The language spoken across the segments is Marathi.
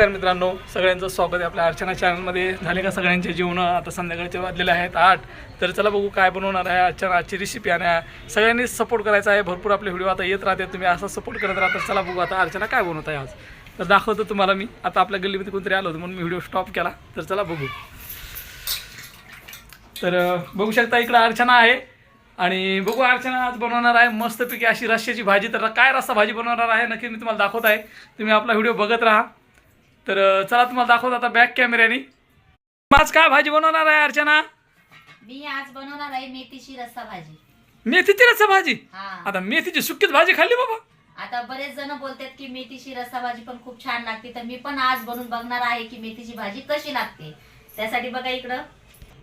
तर मित्रांनो सगळ्यांचं स्वागत आहे आपल्या अर्चना चॅनलमध्ये झाले का सगळ्यांचे जेवणं? आता संध्याकाळचे वाजलेले आहेत आठ. तर चला बघू काय बनवणार आहे अर्चना आजची रेसिपी आणि सगळ्यांनी सपोर्ट करायचा आहे. भरपूर आपले व्हिडिओ आता येत राहते तुम्ही असा सपोर्ट करत राहता चला बघू आता अर्चना काय बनवत आहे आज. तर दाखवतो तुम्हाला मी. आता आपल्या गल्लीमध्ये कोणतरी आलो होतं म्हणून मी व्हिडिओ स्टॉप केला. तर चला बघू. तर बघू शकता इकडं अर्चना आहे. आणि बघू अर्चना आज बनवणार आहे मस्तपैकी अशी रश्श्याची भाजी. तर काय रस्सा भाजी बनवणार आहे नक्की मी तुम्हाला दाखवत आहे. तुम्ही आपला व्हिडिओ बघत राहा. तर चला तुम्हाला दाखवतो आता बॅक कॅमेऱ्याने आज काय भाजी बनवणार आहे अर्चना? मी आज बनवणार आहे मेथीची रस्सा भाजी. मेथीची रस्सा भाजी? हा. आता मेथीची सुकीच भाजी खाल्ली बाबा. आता बरेच जण बोलतात की मेथीची रस्सा भाजी पण खूप छान लागते. तर मी पण आज बनवून बघणार आहे की मेथीची भाजी कशी लागते. त्यासाठी बघा इकडं.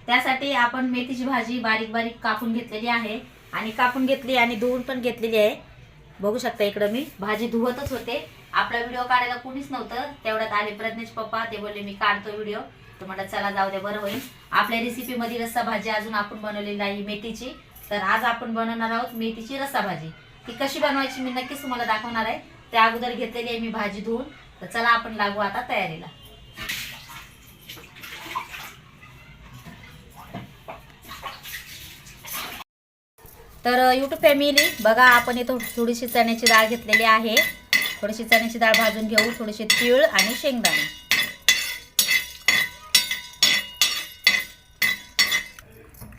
त्यासाठी आपण मेथीची भाजी बारीक बारीक कापून घेतलेली आहे. आणि कापून घेतली आणि धुवून पण घेतलेली आहे. बघू शकता इकडं मी. भाजी धुवतच होते. आपला व्हिडिओ काढायला कोणीच नव्हतं. तेवढ्यात आले प्रज्ञेश पप्पा. ते बोलले मी काढतो व्हिडिओ तर म्हटलं चला जाऊ दे बरं होईल. आपल्या रेसिपीमध्ये रस्सा भाजी अजून आपण बनवलेली आहे मेथीची. तर आज आपण बनवणार आहोत मेथीची रस्सा भाजी. ती कशी बनवायची मी नक्कीच तुम्हाला दाखवणार आहे. त्या अगोदर घेतलेली आहे मी भाजी धुवून. तर चला आपण लागू आता तयारीला. तर यूट्यूब फॅमिली बघा आपण इथं थोडीशी चण्याची डाळ घेतलेली आहे. थोडीशी चण्याची डाळ भाजून घेऊ थोडीशी तीळ आणि शेंगदाणे.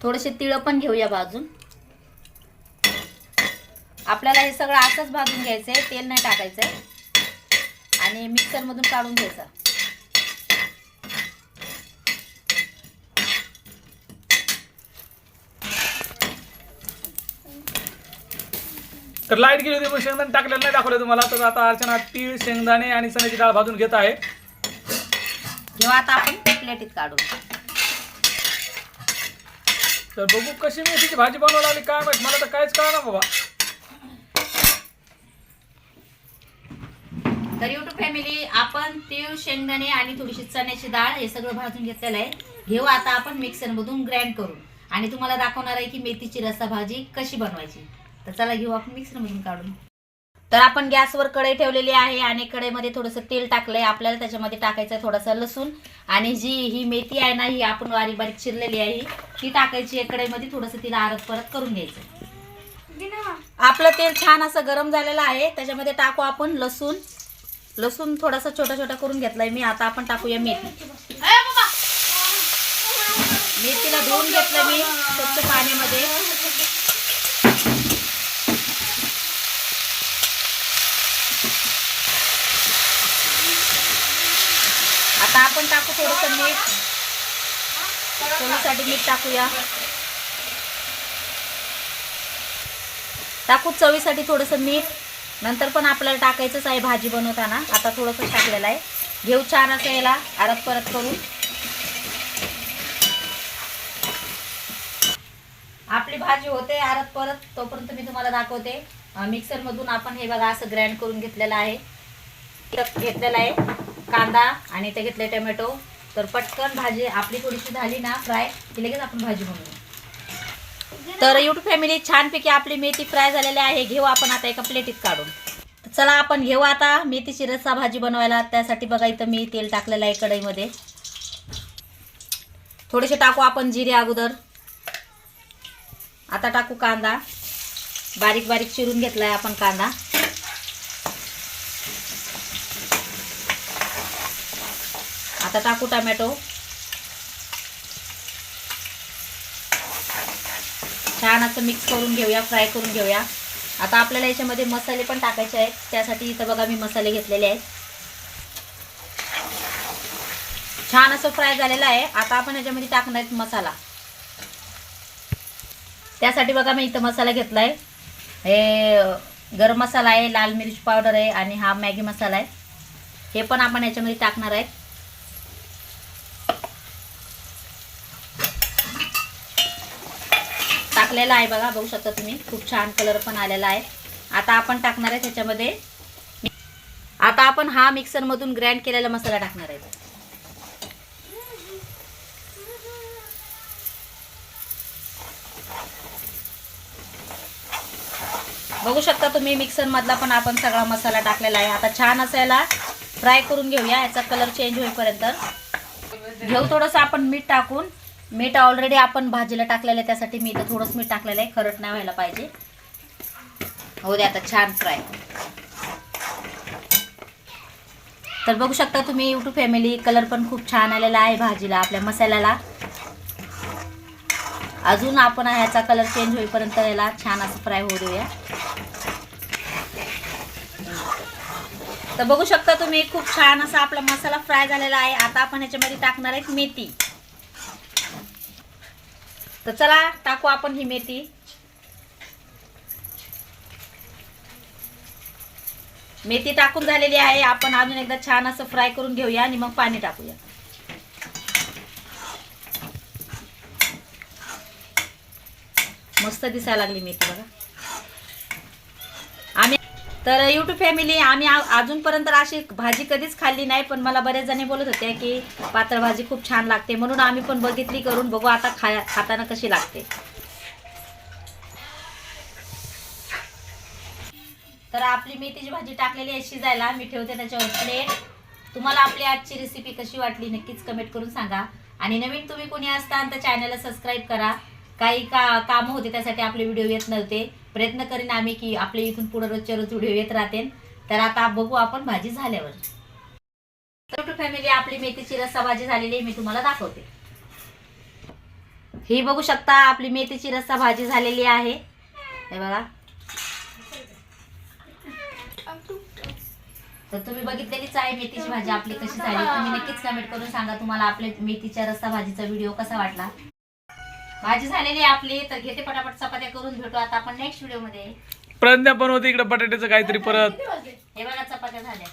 थोडेसे तिळ पण घेऊया भाजून. आपल्याला हे सगळं असंच भाजून घ्यायचं आहे तेल नाही टाकायचं आहे आणि मिक्सरमधून काढून घ्यायचं. तर लाइट गेली होती पण शेंगदाणे टाकलेलं नाही दाखवलं तुम्हाला. तर आता अर्चना तीळ शेंगदाणे आणि चण्याची डाळ भाजून घेत आहे. जेव्हा आता आपण प्लेटीत काढू तर बघू कशी मेथीची भाजी बनवायला लागली काय माहीत मला तर काहीच कळणार बाबा. तर युट्यूब फॅमिली आपण तीळ शेंगदाणे आणि थोडीशी चण्याची डाळ हे सगळं भाजून घेतलेलं आहे. घेऊ आता आपण मिक्सरमधून ग्राइंड करून. आणि तुम्हाला दाखवणार आहे की मेथीची रस्सा भाजी कशी बनवायची. तर चला घेऊ आपण मिक्सरमधून काढून. तर आपण गॅसवर कढई ठेवलेली आहे आणि कढईमध्ये थोडंसं तेल टाकलंय. आपल्याला त्याच्यामध्ये टाकायचं आहे थोडासा लसूण. आणि जी ही मेथी आहे ना ही आपण बारीक बारीक चिरलेली आहे ती टाकायची आहे कढईमध्ये. थोडंसं तिला आरत परत करून घ्यायचं आपलं तेल छान असं गरम झालेलं आहे. त्याच्यामध्ये टाकू आपण लसूण. लसूण थोडासा छोटा छोटा करून घेतलाय मी. आता आपण टाकूया मेथी. मेथीला धुवून घेतलं मी स्वच्छ पाण्यामध्ये आता आपण टाकू थोडंसं मीठ. चवीसाठी मीठ टाकूया. टाकू चवीसाठी थोडंसं मीठ. नंतर पण आपल्याला टाकायचंच आहे भाजी बनवताना. आता थोडंसं टाकलेलं आहे. घेऊ छान असं याला. आरत परत करून. आपली भाजी होते आरत परत. तोपर्यंत मी तुम्हाला दाखवते. मिक्सरमधून आपण हे बघा असं ग्राइंड करून घेतलेलं आहे. घेतलेलं आहे. कांदा आणि ते घेतले टोमॅटो. तर पटकन भाजी आपली थोडीशी झाली ना फ्राय की लगेच आपण भाजी बनवू. तर युट्यूब फॅमिली छानपैकी आपली मेथी फ्राय झालेली आहे. घेऊ आपण आता एका प्लेटीत काढून. चला आपण घेऊ आता मेथीची रस्सा भाजी बनवायला. त्यासाठी बघा इथं मी तेल टाकलेलं आहे कढईमध्ये. थोडेसे टाकू आपण जिरे अगोदर. आता टाकू कांदा. बारीक बारीक चिरून घेतलाय आपण कांदा. आता टाकू टमॅटो. छान असं मिक्स करून घेऊया फ्राय करून घेऊया. आता आपल्याला याच्यामध्ये मसाले पण टाकायचे आहेत. त्यासाठी इथं बघा मी मसाले घेतलेले आहेत. छान असं फ्राय झालेलं आहे. आता आपण याच्यामध्ये टाकणार आहेत मसाला. त्यासाठी बघा मी इथं मसाला घेतला आहे हे गरम मसाला आहे लाल मिरची पावडर आहे आणि हा मॅगी मसाला आहे. हे पण आपण याच्यामध्ये टाकणार आहेत. टाकलेला आहे बघा बघू शकता तुम्ही. खूप छान कलर पण आलेला आहे. आता आपण टाकणार आहे त्याच्यामध्ये. आता आपण हा मिक्सरमधून ग्राइंड केलेला मसाला टाकणार आहे. बघू शकता तुम्ही मिक्सर मधला पण आपण सगळा मसाला टाकलेला आहे. आता छान असायला फ्राय करून घेऊया. याचा कलर चेंज होईपर्यंत. घेऊ थोडंसं आपण मीठ टाकून. मीठ ऑलरेडी आपण भाजीला टाकलेलं आहे त्यासाठी मी इथं थोडंसं मीठ टाकलेलं आहे खरट नाही व्हायला पाहिजे. हो दे आता छान फ्राय तर बघू शकता तुम्ही युट्यूब फॅमिली कलर पण खूप छान आलेला आहे भाजीला आपल्या मसाल्याला. अजून आपण ह्याचा कलर चेंज होईपर्यंत याला छान असं फ्राय होऊ देऊया. तर बघू शकता तुम्ही खूप छान असा आपला मसाला फ्राय झालेला आहे. आता आपण ह्याच्यामध्ये टाकणार आहे मेथी. तर चला टाकू आपण ही मेथी. मेथी टाकून झालेली आहे. आपण अजून एकदा छान असं फ्राय करून घेऊया आणि मग पाणी टाकूया. मस्त दिसायला लागली मेथी बघा. तर युट्यूब फॅमिली आम्ही अजूनपर्यंत अशी भाजी कधीच खाल्ली नाही पण मला बरेच जणी बोलत होते की पातळ भाजी खूप छान लागते. म्हणून आम्ही पण बघितली करून बघू आता खा खाताना कशी लागते. तर आपली मेथीची भाजी टाकलेली आहे शिजायला. मी ठेवते त्याच्यावर प्लेट तुम्हाला आपली आजची रेसिपी कशी वाटली नक्कीच कमेंट करून सांगा. आणि नवीन तुम्ही कोणी असता तर चॅनलला सबस्क्राईब करा. काही का कामं होते त्यासाठी आपले व्हिडिओ येत नव्हते. प्रयत्न करीन आम्ही की आपले इथून पुढे रोजच्या रोज व्हिडिओ येत राहते तर आता बघू आपण भाजी झाल्यावर. फॅमिली आपली मेथीची रस्सा भाजी झालेली मी तुम्हाला दाखवते. ही बघू शकता आपली मेथीची रस्सा भाजी झालेली आहे. हे बघा. तर तुम्ही बघितलेलीच आहे मेथीची भाजी आपली कशी झाली. तुम्ही नक्कीच कमेंट करून सांगा तुम्हाला आपल्या मेथीच्या रस्सा भाजीचा व्हिडिओ कसा वाटला. भाजी झालेली आहे आपली तर घेते पटापट चपात्या करून भेटू आता आपण नेक्स्ट व्हिडिओमध्ये. प्रज्ञा पण होती इकडे बटाट्याचं काहीतरी परत. हे बघा चपात्या झाल्या.